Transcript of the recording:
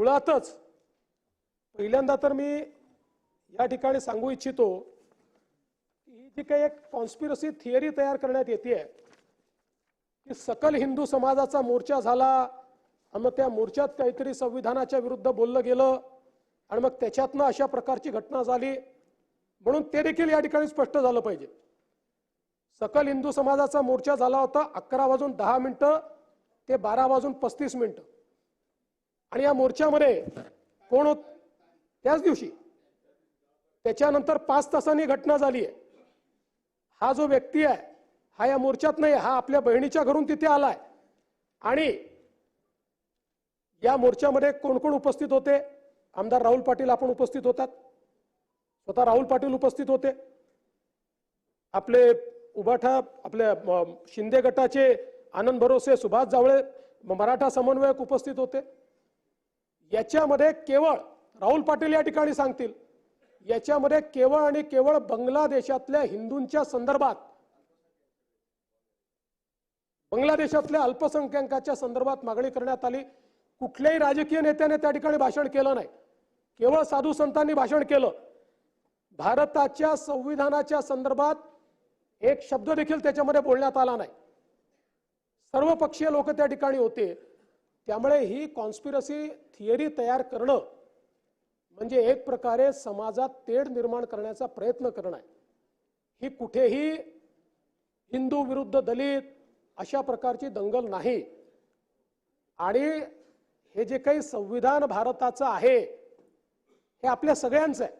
मुळातच पहिल्यांदा तर मी या ठिकाणी सांगू इच्छितो की ही जी काही एक कॉन्स्पिरसी थिअरी तयार करण्यात येते की सकल हिंदू समाजाचा मोर्चा झाला आणि मग त्या मोर्चात काहीतरी संविधानाच्या विरुद्ध बोललं गेलं आणि मग त्याच्यातनं अशा प्रकारची घटना झाली म्हणून ते देखील या ठिकाणी स्पष्ट झालं पाहिजे. सकल हिंदू समाजाचा मोर्चा झाला होता अकरा वाजून दहा मिनटं ते बारा वाजून पस्तीस मिनटं. आणि या मोर्चामध्ये कोण होत? त्याच दिवशी. त्याच्यानंतर पाच तासांनी घटना झाली आहे हा जो व्यक्ती आहे हा या मोर्चात नाही हा आपल्या बहिणीच्या घरून तिथे आलाय. आणि या मोर्चामध्ये कोण कोण उपस्थित होते? आमदार राहुल पाटील आपण उपस्थित होतात. स्वतः राहुल पाटील उपस्थित होते. आपले उभाठा आपल्या शिंदे गटाचे आनंद भरोसे सुभाष जावळे मराठा समन्वयक उपस्थित होते. याच्यामध्ये केवळ राहुल पाटील या ठिकाणी सांगतील याच्यामध्ये केवळ आणि केवळ बांगलादेशातल्या हिंदूंच्या संदर्भात बांगलादेशातल्या अल्पसंख्याकाच्या संदर्भात मागणी करण्यात आली. कुठल्याही राजकीय नेत्याने त्या ठिकाणी भाषण केलं नाही. केवळ साधू संतांनी भाषण केलं. भारताच्या संविधानाच्या संदर्भात एक शब्द देखील त्याच्यामध्ये बोलण्यात आला नाही. सर्व पक्षीय लोक त्या ठिकाणी होते. त्यामुळे ही कॉन्स्पिरसी थिअरी तयार करणं म्हणजे एक प्रकारे समाजात तेढ निर्माण करण्याचा प्रयत्न करणं आहे. ही कुठेही हिंदू विरुद्ध दलित अशा प्रकारची दंगल नाही. आणि हे जे काही संविधान भारताचं आहे हे आपल्या सगळ्यांचं आहे.